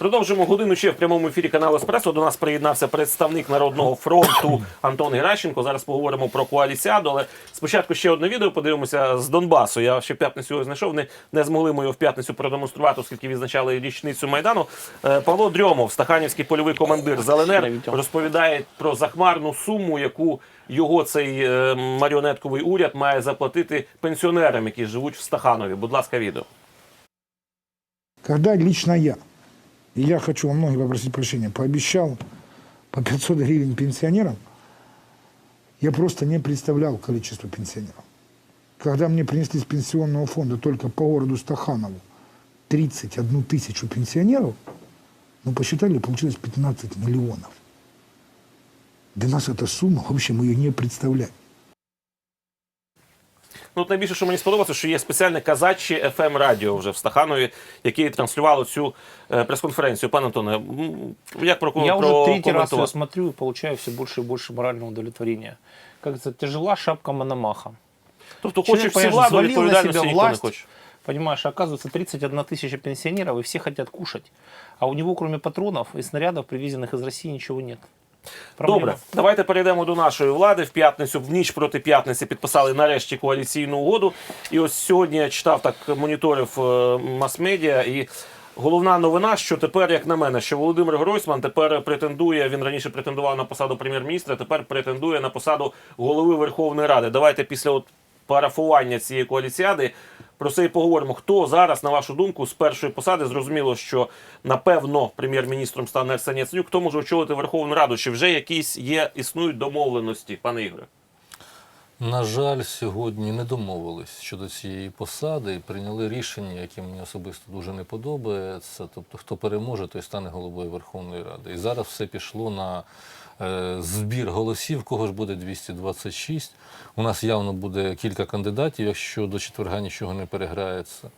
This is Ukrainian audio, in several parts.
Продовжимо годину ще в прямому ефірі каналу Еспресо. До нас приєднався представник Народного фронту Антон Геращенко. Зараз поговоримо про коаліціаду. Але спочатку ще одне відео подивимося з Донбасу. Я ще в п'ятницю його знайшов. Не, не змогли ми його в п'ятницю продемонструвати, оскільки відзначали річницю майдану. Е, Павло Дрьомов, стаханівський польовий командир з ЛНР, розповідає про захмарну суму, яку його цей е, маріонетковий уряд має заплатити пенсіонерам, які живуть в Стаханові. Будь ласка, відео. Когда лично я, и я хочу у многих попросить прощения, пообещал по 500 гривен пенсионерам, я просто не представлял количество пенсионеров. Когда мне принесли с пенсионного фонда только по городу Стаханову 31 тысячу пенсионеров, мы посчитали, получилось 15 миллионов. Для нас эта сумма, вообще мы ее не представляем. Ну, от найбільше, що мені сподобалося, що є спеціальне казаче fm радіо вже в Стаханові, яке транслювало цю е, прес-конференцію. Пане Антоне, м, як про Я уже третий раз ее прокоментувати? смотрю и получаю все больше и больше морального удовлетворения. Как это тяжела шапка Мономаха. Тобто Человек, хоче всі понимаешь, владу, взвалил на відповідальності себя ніхто не власть. хоче. Понимаешь, оказывается 31 тысяча пенсионеров, и все хотят кушать. А у него, кроме патронов и снарядов, привезенных из России, ничего нет. Проблема. Добре, давайте перейдемо до нашої влади. В п'ятницю, в ніч проти п'ятниці, підписали нарешті коаліційну угоду. І ось сьогодні я читав так, моніторив е, мас-медіа і. Головна новина, що тепер, як на мене, що Володимир Гройсман тепер претендує. Він раніше претендував на посаду прем'єр-міністра, тепер претендує на посаду голови Верховної Ради. Давайте після от парафування цієї коаліціади про це і поговоримо. Хто зараз, на вашу думку, з першої посади зрозуміло, що напевно прем'єр-міністром стане Арсеній Яценюк, хто може очолити Верховну Раду? Чи вже якісь є існують домовленості, пане Ігоре? На жаль, сьогодні не домовились щодо цієї посади і прийняли рішення, яке мені особисто дуже не подобається. Тобто, хто переможе, той стане головою Верховної Ради. І зараз все пішло на е, збір голосів, кого ж буде 226. У нас явно буде кілька кандидатів, якщо до четверга нічого не переграється.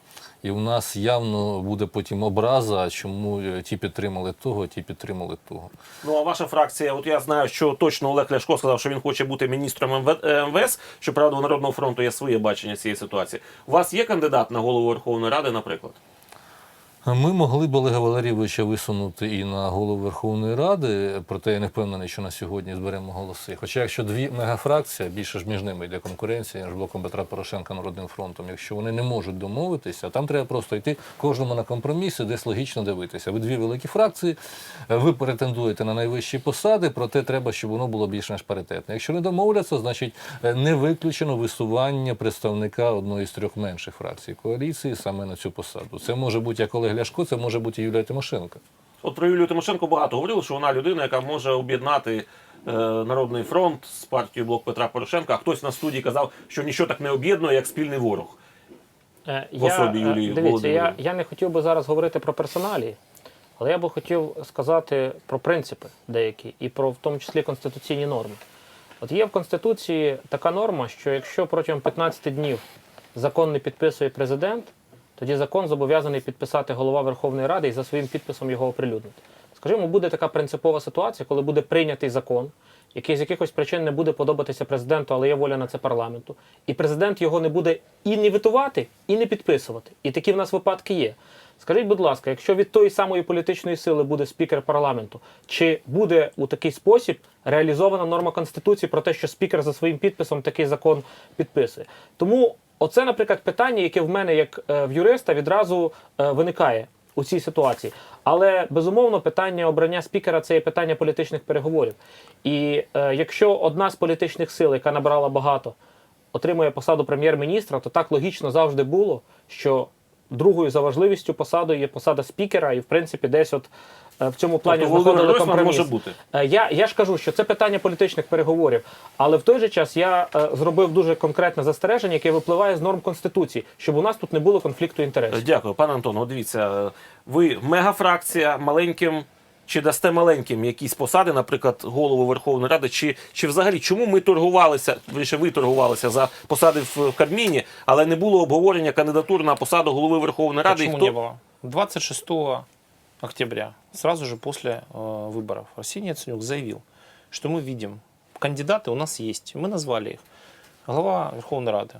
І в нас явно буде потім образа, чому е, ті підтримали того, ті підтримали того. Ну а ваша фракція, от я знаю, що точно Олег Ляшко сказав, що він хоче бути міністром е, МВС. Щоправда, у Народного фронту є своє бачення цієї ситуації. У вас є кандидат на голову Верховної Ради, наприклад? Ми могли б Олега Валерійовича висунути і на голову Верховної Ради, проте я не впевнений, що на сьогодні зберемо голоси. Хоча якщо дві мегафракції, більше ж між ними йде конкуренція між блоком Петра Порошенка Народним фронтом, якщо вони не можуть домовитися, там треба просто йти кожному на компроміси, десь логічно дивитися. Ви дві великі фракції, ви претендуєте на найвищі посади, проте треба, щоб воно було більш-менш паритетне. Якщо не домовляться, значить е, не виключено висування представника одної з трьох менших фракцій коаліції саме на цю посаду. Це може бути як Олег Ляшко, це може бути Юлія Тимошенко. От про Юлію Тимошенко багато говорили, що вона людина, яка може об'єднати е, Народний фронт з партією Блок Петра Порошенка. А хтось на студії казав, що нічого так не об'єднує, як спільний ворог. Е, В особі е, Юлії Дивіться, я, я не хотів би зараз говорити про персоналі, але я би хотів сказати про принципи деякі і про в тому числі конституційні норми. От є в Конституції така норма, що якщо протягом 15 днів закон не підписує президент, тоді закон зобов'язаний підписати голова Верховної Ради і за своїм підписом його оприлюднити. Скажімо, буде така принципова ситуація, коли буде прийнятий закон, який з якихось причин не буде подобатися президенту, але є воля на це парламенту. І президент його не буде і не витувати, і не підписувати. І такі в нас випадки є. Скажіть, будь ласка, якщо від тої самої політичної сили буде спікер парламенту, чи буде у такий спосіб реалізована норма Конституції про те, що спікер за своїм підписом такий закон підписує? Тому оце, наприклад, питання, яке в мене як е, в юриста відразу е, виникає у цій ситуації. Але безумовно питання обрання спікера це є питання політичних переговорів. І е, якщо одна з політичних сил, яка набрала багато, отримує посаду прем'єр-міністра, то так логічно завжди було, що другою за важливістю посадою є посада спікера, і в принципі десь от в цьому плані Тобто знаходили компроміс. може бути. Е, Я, я ж кажу, що це питання політичних переговорів, але в той же час я е, зробив дуже конкретне застереження, яке випливає з норм конституції, щоб у нас тут не було конфлікту інтересів. Дякую, пане Антоне. От дивіться, е, ви мегафракція маленьким. Чи дасте маленьким якісь посади, наприклад, голову Верховної Ради, чи, чи взагалі чому ми торгувалися, вірніше, ви торгувалися за посади в Кабміні, але не було обговорення кандидатур на посаду голови Верховної Ради? Почему і хто... не было? 26 октября, сразу же после э, выборов, Арсений Яценюк заявил, что мы видим, кандидаты у нас есть, мы назвали их. Глава Верховной Рады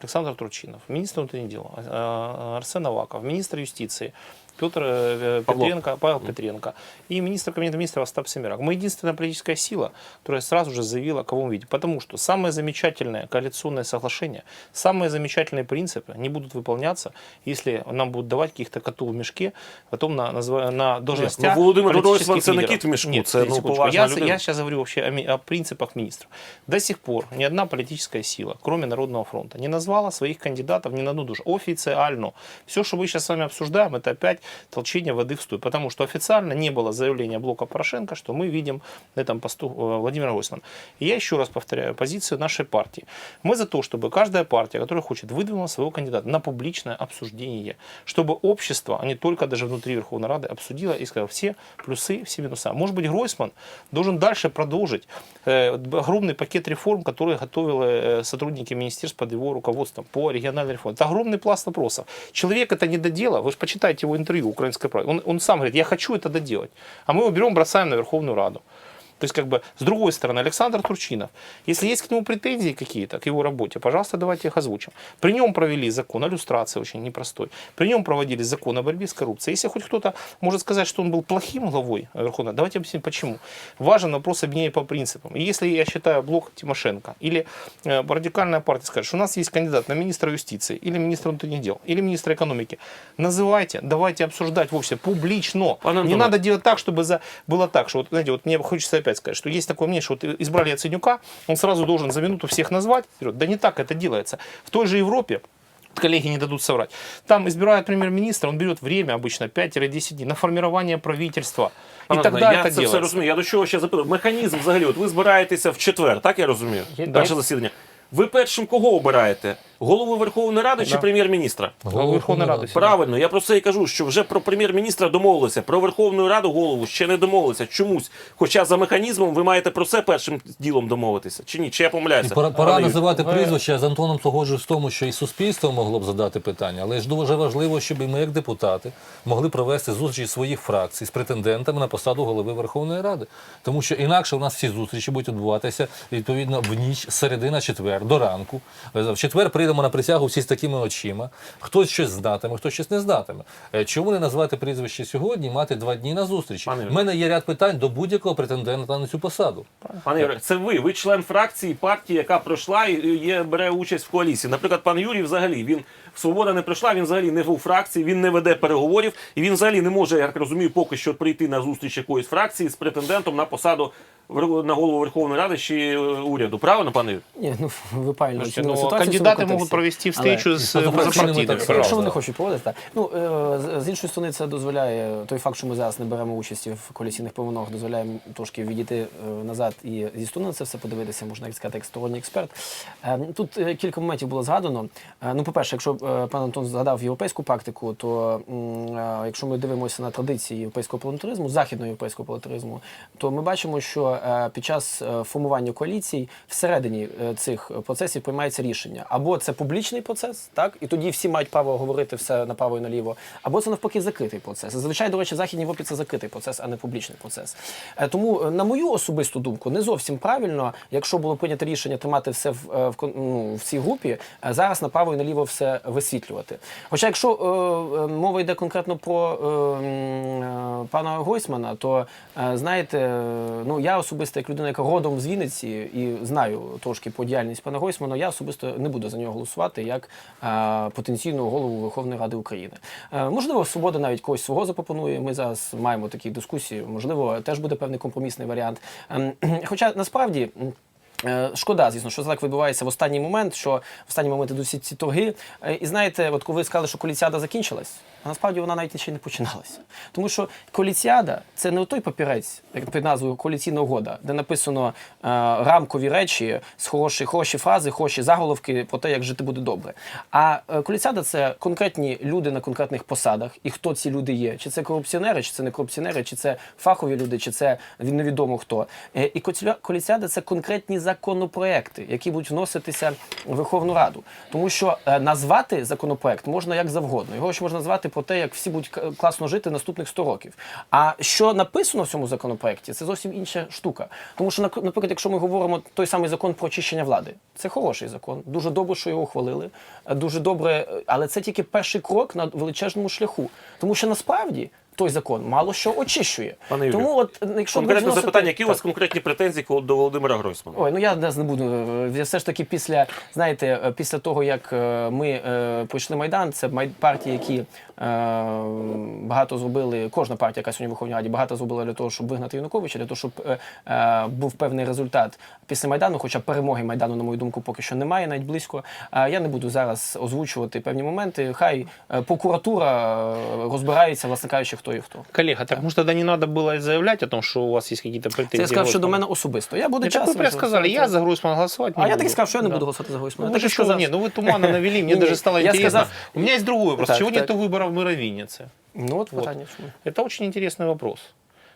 Александр Турчинов, министр внутренних дел э, Арсен Аваков, министр юстиции Петр э, Павло. Петренко, Павел Петренко и министр кабинета министров Остап Семирак. Мы единственная политическая сила, которая сразу же заявила, кого мы видим. Потому что самое замечательное коалиционное соглашение, самые замечательные принципы не будут выполняться, если нам будут давать каких-то котов в мешке, потом на, назва- на должностях ну, Володимир политических лидеров. кіт в мішку, Нет, це, ну, я, людина. я сейчас говорю вообще о, о принципах министров. До сих пор ни одна политическая сила, кроме Народного фронта, не назвала своих кандидатов ни на одну душу. Официально. Все, что мы сейчас с вами обсуждаем, это опять толчение воды в стуй. Потому что официально не было заявления блока Порошенко, что мы видим на этом посту э, Владимира Гойсмана. И я еще раз повторяю позицию нашей партии. Мы за то, чтобы каждая партия, которая хочет, выдвинула своего кандидата на публичное обсуждение, чтобы общество, а не только даже внутри Верховной Рады, обсудило и сказало все плюсы, все минуса. Может быть, Гройсман должен дальше продолжить э, огромный пакет реформ, которые готовили э, сотрудники министерств под его руководством по региональной реформе. Это огромный пласт вопросов. Человек это не доделал. Вы же почитайте его интервью «Украинской правды». Он, он сам говорит, я хочу это доделать. А мы его берем, бросаем на Верховную Раду. То есть, как бы, с другой стороны, Александр Турчинов, если есть к нему претензии какие-то, к его работе, пожалуйста, давайте их озвучим. При нем провели закон о иллюстрации очень непростой. При нем проводили закон о борьбе с коррупцией. Если хоть кто-то может сказать, что он был плохим главой Верховной, давайте объясним, почему. Важен вопрос объединения по принципам. И если я считаю блок Тимошенко или э, радикальная партия скажет, что у нас есть кандидат на министра юстиции или министра внутренних дел или министра экономики, называйте, давайте обсуждать вовсе публично. Не надо делать так, чтобы за... было так, что, вот, знаете, вот мне хочется опять сказать, что есть такое мнение, что вот избрали Яценюка, он сразу должен за минуту всех назвать. вперед. Да не так это делается. В той же Европе коллеги не дадут соврать. Там избирают премьер-министра, он берет время обычно 5-10 дней на формирование правительства. Пане и тогда Антоне, я это це все делается. розумію. Я до чого ще запитав. Механізм взагалі, от ви збираєтеся в четвер, так я розумію? Є- Перше є. засідання. Ви першим кого обираєте? Голову Верховної Ради чи прем'єр-міністра? Голова Верховної Ради. Правильно, я про це і кажу, що вже про прем'єр-міністра домовилися, про Верховну Раду голову ще не домовилися чомусь. Хоча за механізмом ви маєте про це першим ділом домовитися. Чи ні? Чи я помиляюся? пора, пора називати ви- прізвища. Я з Антоном погоджуюсь в тому, що і суспільство могло б задати питання, але ж дуже важливо, щоб і ми, як депутати, могли провести зустрічі своїх фракцій з претендентами на посаду голови Верховної Ради. Тому що інакше у нас всі зустрічі будуть відбуватися відповідно в ніч, з середи на четвер, до ранку. В четвер прийдемо на присягу всі з такими очима. Хтось щось знатиме, хтось щось не знатиме. Е, Чому не назвати прізвище сьогодні, мати два дні на зустрічі? У мене є ряд питань до будь-якого претендента на цю посаду. Пане Юрій, це ви. Ви член фракції партії, яка пройшла і є, бере участь в коаліції. Наприклад, пан Юрій взагалі він свобода не пройшла, він взагалі не у фракції, він не веде переговорів, і він взагалі не може, я так розумію, поки що прийти на зустріч якоїсь фракції з претендентом на посаду на голову Верховної Ради чи е, уряду. Правильно, пане Ні, ну ви правильно Слушайте, ну, ситуацію контексті. могут провести Але- встречу позафракційними позапартийными. так само. Якщо вони хочуть проводити, так. Ну, е, з- з іншої сторони, це дозволяє той факт, що ми зараз не беремо участі в коаліційних перемовинах, дозволяє трошки відійти е, назад і зі сторони на це все подивитися, можна як сказати, як сторонній експерт. Тут кілька моментів було згадано. Ну, по-перше, якщо пан Антон згадав європейську практику, то якщо ми дивимося на традиції європейського парламентаризму, західного європейського парламентаризму, то ми бачимо, що під час е, формування коаліцій всередині е, цих процесів приймається рішення. Або це публічний процес, так, і тоді всі мають право говорити все направо і наліво, або це навпаки закритий процес. Зазвичай, до речі, Західній Європі це закритий процес, а не публічний процес. Е, Тому, е, на мою особисту думку, не зовсім правильно, якщо було прийнято рішення тримати все в, е, в, ну, в цій групі, е, зараз направо і наліво все висвітлювати. Хоча, якщо е, е, мова йде конкретно про е, е, пана Гойсмана, то е, знаєте, е, ну я особисто, як людина, яка родом з Вінниці і знаю трошки про діяльність пана Гойсмана, я особисто не буду за нього голосувати як е, потенційного голову Верховної Ради України. Е, можливо, свобода навіть когось свого запропонує. Ми зараз маємо такі дискусії. Можливо, теж буде певний компромісний варіант. Е, Хоча насправді. Е, Шкода, звісно, що так відбувається в останній момент, що в останній момент ідуть всі ці торги. Е, І знаєте, от коли ви сказали, що коліціада закінчилась, а насправді вона навіть ще не починалася. Тому що коліціада це не той папірець під назвою коаліційна угода, де написано е, рамкові речі з хороші, хороші фрази, хороші заголовки про те, як жити буде добре. А е, коліціада це конкретні люди на конкретних посадах, і хто ці люди є. Чи це корупціонери, чи це не корупціонери, чи це фахові люди, чи це невідомо хто. І коліціада це конкретні законопроекти, які будуть вноситися в Верховну Раду. Тому що е, назвати законопроект можна як завгодно. Його ж можна назвати про те, як всі будуть класно жити наступних 100 років. А що написано в цьому законопроекті, це зовсім інша штука. Тому що, наприклад, якщо ми говоримо той самий закон про очищення влади, це хороший закон. Дуже добре, що його ухвалили. Е, Дуже добре, е, але це тільки перший крок на величезному шляху. Тому що насправді. Той закон мало що очищує. Пане Юрію, Тому, от якщо Конкретне відносити- запитання, які у вас конкретні претензії до Володимира Гройсмана? Ой, ну я не буду. е, Я все ж таки після, знаєте, е, після того, як е, ми е, пройшли Майдан, це партії, які е, багато зробили, кожна партія, яка сьогодні в Верховній Раді, багато зробила для того, щоб вигнати Януковича, для того, щоб е, е, був певний результат після Майдану, хоча перемоги Майдану, на мою думку, поки що немає, навіть близько. Е, я не буду зараз озвучувати певні моменти. Хай прокуратура розбирається, власне кажучи, хто і хто. Коллега, так может тогда не надо было заявлять о том, что у вас есть какие-то Це претензии? я сказав, що до Гройсману? мене особисто. Я буду Ну, так часом. вы прям сказали, я за Гройсмана голосовать не А я буду. так і сказав, що я не Да. буду голосувати за Гройсмана. Ну, Так і так что, сказав. не, ну вы туманно навели, мне Не-не, даже стало я интересно. сказал- У меня есть другой вопрос. Так, Чего так. нету выборов в мэра Винницы? Ну от Вот. питання. чому? Это очень интересный вопрос.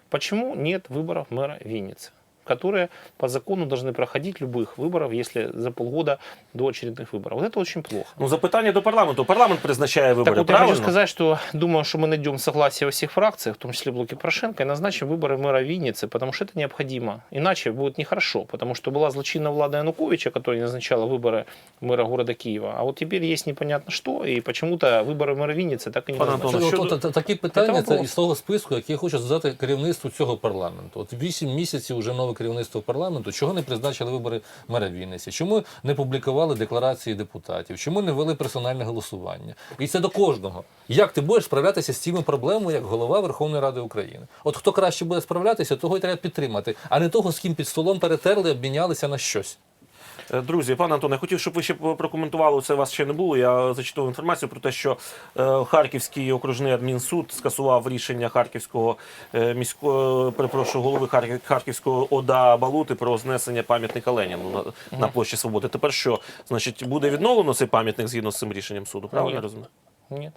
Почему нет выборов мэра Винницы? которые по закону должны проходить любых выборов, если за полгода до очередных выборов. Вот это очень плохо. Ну, запитання до парламенту. Парламент призначає вибори, Так вот, я правильно? хочу сказать, что думаю, что мы найдем согласие во всех фракциях, в том числе блоке Порошенко, и назначим выборы мэра Винницы, потому что это необходимо. Иначе будет нехорошо, потому что была злочинная влада Януковича, которая назначала выборы мэра города Киева, а вот теперь есть непонятно что, и почему-то выборы мэра Винницы так и не Пан назначили. Антон, Щодо, щодо- от, от, такі питання Це це вопрос. із того списку, який я хочу задати керівництву цього парламенту. От вісім місяців вже нове керівництво парламенту. Чого не призначили вибори мера Вінниці? Чому не публікували декларації депутатів? Чому не вели персональне голосування? І це до кожного. Як ти будеш справлятися з цими проблемами як голова Верховної Ради України? От хто краще буде справлятися, того й треба підтримати, а не того, з ким під столом перетерли, обмінялися на щось. Е, Друзі, пане Антоне, я хотів, щоб ви ще прокоментували це. Вас ще не було. Я зачитав інформацію про те, що е, Харківський окружний адмінсуд скасував рішення Харківського е, міського перепрошую, голови Харків- Харківського ОДА Балути про знесення пам'ятника Леніну на, на площі Свободи. Тепер що, значить, буде відновлено цей пам'ятник згідно з цим рішенням суду? Правильно Ні. розумію? Нет.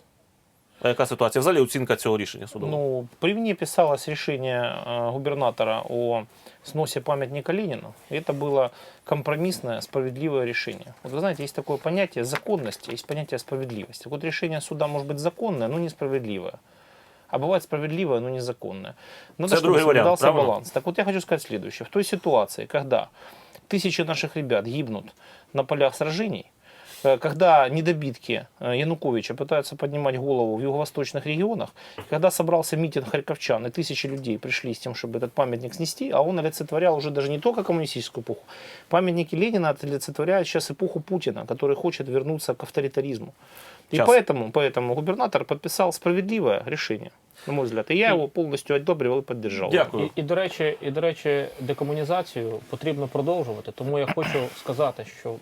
А яка ситуація? Взагалі оцінка цього рішення суду? Ну, при мне писалось решение э, губернатора о сносе памятника Ленину. И это было компромиссное, справедливое решение. Вот вы знаете, есть такое понятие законности, есть понятие справедливости. Вот решение суда может быть законное, но несправедливое. А бывает справедливое, но незаконное. Надо, Это чтобы другой вариант, соблюдался правильно? баланс. Так вот я хочу сказать следующее. В той ситуации, когда тысячи наших ребят гибнут на полях сражений, э, когда недобитки э, Януковича пытаются поднимать голову в юго-восточных регионах, когда собрался митинг харьковчан, и тысячи людей пришли с тем, чтобы этот памятник снести, а он олицетворял уже даже не только коммунистическую эпоху. Памятники Ленина олицетворяют сейчас эпоху Путина, который хочет вернуться к авторитаризму. И Сейчас. поэтому, поэтому губернатор подписал справедливое решение, на мой взгляд. И я его полностью одобрил и поддержал. Дякую. І, і, до речі, і, до речі, декомунізацію потрібно продовжувати. Тому я хочу сказати, що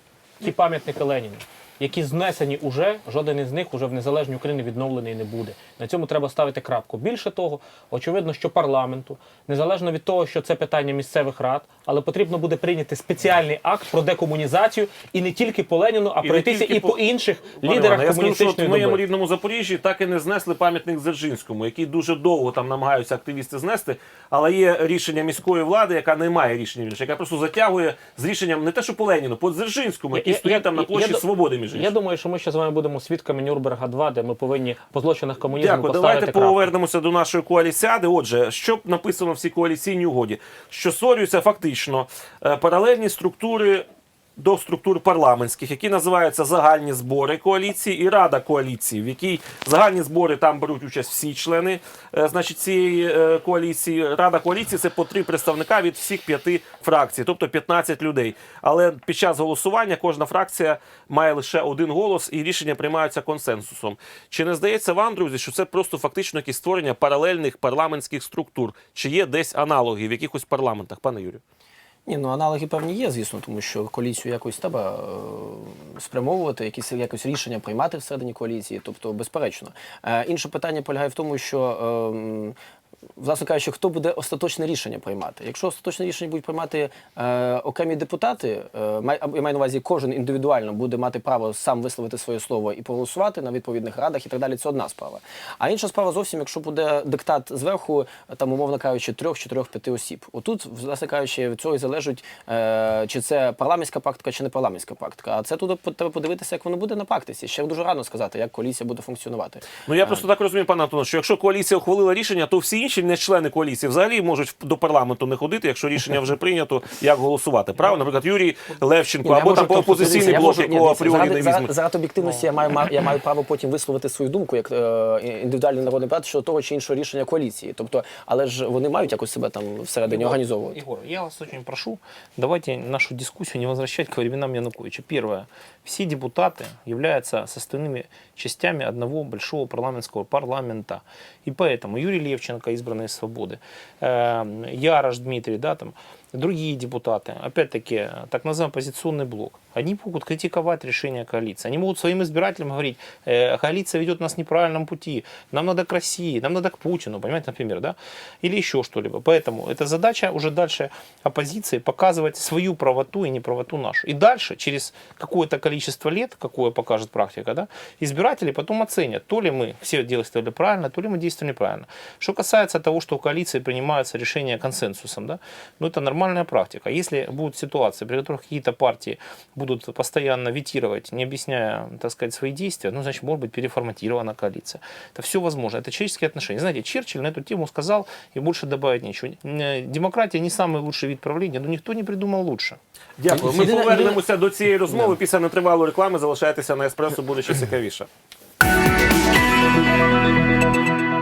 ті пам'ятники Леніну, які знесені уже, жоден із них уже в незалежній Україні відновлений не буде. На цьому треба ставити крапку. Більше того, очевидно, що парламенту, незалежно від того, що це питання місцевих рад, але потрібно буде прийняти спеціальний акт про декомунізацію і не тільки по Леніну, а І пройтися і по- по інших Пане лідерах Іване, я скажу, що комуністичної в моєму доби. рідному Запоріжжі так і не знесли пам'ятник Дзержинському, який дуже довго там намагаються активісти знести. Але є рішення міської влади, яка не має рішення яка просто затягує з рішенням не те, що по Леніну, по Дзержинському, який Я- стоїть там на я- площі я- Свободи. Між Я думаю, що ми ще з вами будемо свідками Нюрнберга 2, де ми повинні по злочинах комунізму Дякую. поставити Давайте крапку. повернемося до нашої коаліціади. Отже, що написано в цій коаліційній угоді? Що створюються фактично е, паралельні структури. До структур парламентських, які називаються загальні збори коаліції і рада коаліції, в якій загальні збори там беруть участь всі члени е, значить, цієї е, коаліції. Рада коаліції це по три представника від всіх п'яти фракцій, тобто 15 людей. Але під час голосування кожна фракція має лише один голос, і рішення приймаються консенсусом. Чи не здається вам, друзі, що це просто фактично якісь створення паралельних парламентських структур? Чи є десь аналоги в якихось парламентах, пане Юрію? Ні, ну аналоги певні є, звісно, тому що коаліцію якось треба е, спрямовувати, якісь якось рішення приймати всередині коаліції, тобто, безперечно. Е, інше питання полягає в тому, що. Е, власне кажучи, хто буде остаточне рішення приймати. Якщо остаточне рішення будуть приймати е, окремі депутати, е, май, я маю на увазі, кожен індивідуально буде мати право сам висловити своє слово і проголосувати на відповідних радах і так далі. Це одна справа. А інша справа зовсім, якщо буде диктат зверху, там умовно кажучи, трьох, чотирьох, п'яти осіб. Отут, власне кажучи, від цього і залежить, е, чи це парламентська практика, чи не парламентська практика. А це тут треба подивитися, як воно буде на практиці. Ще дуже рано сказати, як коаліція буде функціонувати. Ну я просто так розумію, пане Антоне, що якщо коаліція ухвалила рішення, то всі інші не члени коаліції взагалі можуть до парламенту не ходити, якщо рішення вже прийнято, як голосувати. Правильно? Наприклад, Юрій Левченко Ні, я або можу там просто опозиційний дивіться, я блок, можу- ні, якого дивіться, апріорі заради, не заради, візьмуть. заради об'єктивності я маю ма- я маю право потім висловити свою думку як е, індивідуальний народний депутат щодо того чи іншого рішення коаліції. Тобто, але ж вони мають якось себе там всередині Егор, організовувати. Егор, я вас очень прошу, давайте нашу дискуссию не возвращать к временам Януковича. Первое. Все депутаты являются составными частями одного большого парламентского парламента. И поэтому Юрий Левченко, избранный из «Свободы», э, Ярош Дмитрий, да, там, другие депутаты, опять-таки, так называемый оппозиционный блок, они могут критиковать решение коалиции. Они могут своим избирателям говорить, э, коалиция ведет нас в неправильном пути, нам надо к России, нам надо к Путину, понимаете, например, да? Или еще что-либо. Поэтому это задача уже дальше оппозиции показывать свою правоту и неправоту нашу. И дальше, через какое-то количество лет, какое покажет практика, да, избиратели потом оценят, то ли мы все действовали правильно, то ли мы действовали неправильно. Что касается того, что в коалиции принимаются решения консенсусом, да, ну это нормальная практика. Если будут ситуации, при которых какие-то партии будут постоянно ветировать, не объясняя, так сказать, свои действия, ну, значит, может быть переформатирована коалиция. Это все возможно. Это человеческие отношения. Знаете, Черчилль на эту тему сказал, и больше добавить нечего. Э, Демократия не самый лучший вид правления, но никто не придумал лучше. Дякую. Ми Єдине- повернемося до цієї розмови після нетривалої реклами. Залишайтеся на еспресо, буде ще цікавіше.